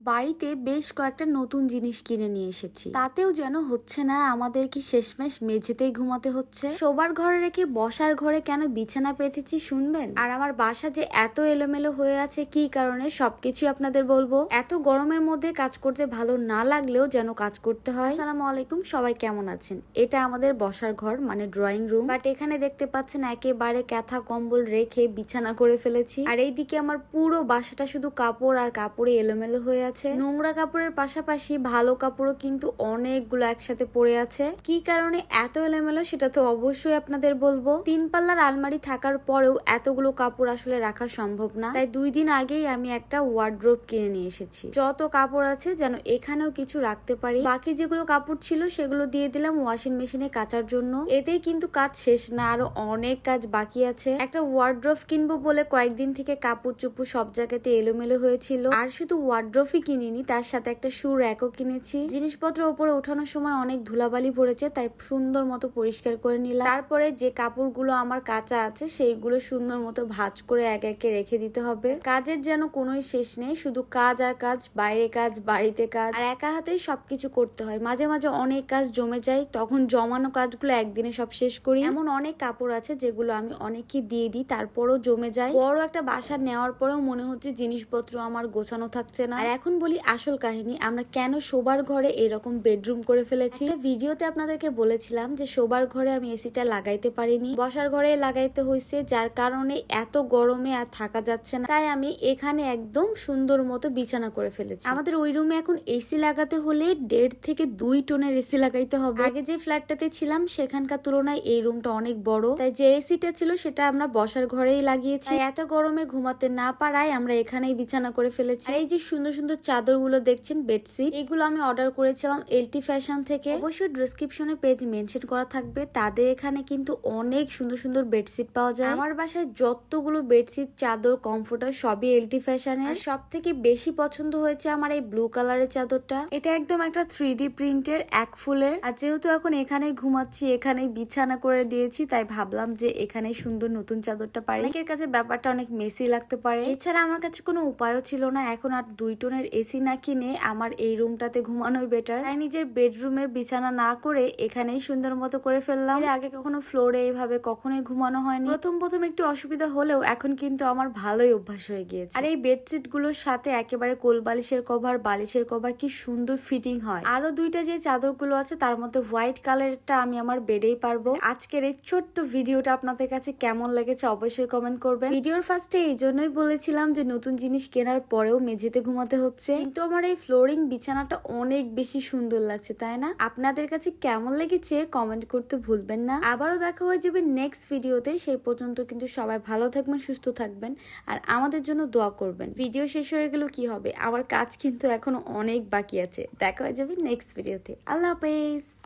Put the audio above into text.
বাড়িতে বেশ কয়েকটা নতুন জিনিস কিনে নিয়ে এসেছি। তাতেও যেন হচ্ছে না, আমাদের কি শেষমেশ মেঝেতেই ঘুমাতে হচ্ছে? শোবার ঘরে রেখে বসার ঘরে কেন বিছানা পেতেছি শুনবেন? আর আমার বাসা যে এত এলোমেলো হয়ে আছে, কি কারণে সবকিছু আপনাদের বলব? এত গরমের মধ্যে কাজ করতে ভালো না লাগলেও যেন কাজ করতে হয়। সালাম আলাইকুম, সবাই কেমন আছেন? এটা আমাদের বসার ঘর মানে ড্রয়িং রুম। বাট এখানে দেখতে পাচ্ছেন একেবারে ক্যাথা কম্বল রেখে বিছানা করে ফেলেছি। আর এইদিকে আমার পুরো বাসাটা শুধু কাপড় আর কাপড়ে এলোমেলো হয়ে আছে? নোংরা কাপড়ের পাশাপাশি ভালো কাপড়ও কিন্তু অনেকগুলো একসাথে পড়ে আছে। কি কারণে এত এলোমেলো সেটা তো অবশ্যই আপনাদের বলব। তিন পাল্লার আলমারি থাকার পরেও এতগুলো কাপড় আসলে রাখা সম্ভব না। তাই দুই দিন আগেই আমি একটা ওয়ার্ড্রোব কিনে নিয়ে এসেছি। যত কাপড় আছে যেন এখানেও কিছু রাখতে পারি। বাকি যেগুলো কাপড় ছিল সেগুলো দিয়ে দিলাম ওয়াশিং মেশিনে কাচার জন্য। এতেই কিন্তু কাজ শেষ না, আরও অনেক কাজ বাকি আছে। একটা ওয়ার্ড্রোব কিনবো বলে কয়েকদিন থেকে কাপড় চুপড় সব জায়গাতে এলোমেলো হয়েছিল। আর শুধু ওয়ার্ড্রোফই কিনিনি। তার সাথে একটা শু র্যাকও কিনেছি। জিনিসপত্র উপরে ওঠানোর সময় অনেক ধুলাবালি পড়েছে তাই সুন্দর মতো পরিষ্কার করে নিলাম। তারপরে যে কাপড়গুলো আমার কাঁচা আছে, সেইগুলো সুন্দর মতো ভাঁজ করে এক একে রেখে দিতে হবে। কাজের যেন কোনোই শেষ নেই, শুধু কাজ আর কাজ, বাইরে কাজ, বাড়িতে কাজ। আর একা হাতেই সবকিছু করতে হয়। মাঝে মাঝে অনেক কাজ জমে যায়, তখন জমানো কাজগুলো একদিনে সব শেষ করি। এমন অনেক কাপড় আছে যেগুলো আমি অনেককে দিয়ে দিই, তারপরও জমে যায়। বড় একটা বাসা নেওয়ার পরেও মনে হচ্ছে জিনিসপত্র আমার গোছানো থাকছে না। আর এখন বলি আসল কাহিনী, আমরা কেন শোবার ঘরে এরকম বেডরুম করে ফেলেছি? ভিডিওতে আপনাদেরকে বলেছিলাম যে শোবার ঘরে আমি এসিটা লাগাইতে পারিনি। বসার ঘরে লাগাইতে হয়েছে যার কারণে এত গরমে আর থাকা যাচ্ছে না। তাই আমি এখানে একদম সুন্দর মতো বিছানা করে ফেলেছি। আমাদের ওই রুমে এখন এসি লাগাতে হলে দেড় থেকে দুই টনের এসি লাগাইতে হবে। আগে যে ফ্ল্যাটটাতে ছিলাম, সেখানকার তুলনায় এই রুমটা অনেক বড়। তাই যে এসিটা ছিল, সেটা আমরা বসার ঘরেই লাগিয়েছি। এত গরমে ঘুমাতে না পারায় আমরা এখানেই বিছানা করে ফেলেছি। এই যে সুন্দর সুন্দর চাদরগুলো দেখছেন বেডশিট এগুলো আমি অর্ডার করেছিলাম এলটি ফ্যাশন থেকে। অবশ্যই ডিসক্রিপশনে পেজ মেনশন করা থাকবে। তাদের এখানে কিন্তু অনেক সুন্দর সুন্দর বেডশিট পাওয়া যায়। আমার বাসায় যতগুলো বেডশিট চাদর কমফোর্টার সবই এলটি ফ্যাশনের সব থেকে বেশি পছন্দ হয়েছে আমার এই ব্লু কালারের চাদরটা। এটা একদম একটা থ্রি ডি প্রিন্টের এক ফুলের। আর যেহেতু এখন এখানেই ঘুমাচ্ছি, এখানেই বিছানা করে দিয়েছি, তাই ভাবলাম যে এখানেই সুন্দর নতুন চাদরটা পাই অনেকের কাছে ব্যাপারটা অনেক মেসি লাগতে পারে। এছাড়া আমার কাছে কোনো উপায়ও ছিল না। এখন আর দুই টনের এসি না কিনে আমার এই রুমটাতে ঘুমানোই বেটার তাই নিজের বেডরুমে বিছানা না করে এখানেই সুন্দর মতো করে ফেললাম। আগে কখনো ফ্লোরে এইভাবে কখনোই ঘুমানো হয়নি। প্রথম প্রথম একটু অসুবিধা হলেও এখন কিন্তু আমার ভালোই অভ্যাস হয়ে গিয়েছে। আর এই বেডশিটগুলোর সাথে একেবারে কোল বালিশের কভার বালিশের কভার কি সুন্দর ফিটিং হয়। আরও দুইটা যে চাদরগুলো আছে তার মধ্যে হোয়াইট কালারটা আমি আমার বেডেই পারব। আজকের এই ছোট্ট ভিডিওটা আপনাদের কাছে কেমন লেগেছে অবশ্যই কমেন্ট করবেন। ভিডিওর ফার্স্টে এই জন্যই বলেছিলাম যে নতুন জিনিস কেনার পরেও মেঝেতে ঘুমাতে হচ্ছে। কিন্তু আমার এই ফ্লোরিং বিছানাটা অনেক বেশি সুন্দর লাগছে, তাই না? আপনাদের কাছে কেমন লেগেছে কমেন্ট করতে ভুলবেন না। আবারও দেখা হয়ে যাবে নেক্সট ভিডিওতে। সেই পর্যন্ত কিন্তু সবাই ভালো থাকবেন, সুস্থ থাকবেন আর আমাদের জন্য দোয়া করবেন। ভিডিও শেষ হয়ে গেল কি হবে? আমার কাজ কিন্তু এখনও অনেক বাকি আছে। দেখা হয়ে যাবে নেক্সট ভিডিওতে। আল্লাহ হাফেজ।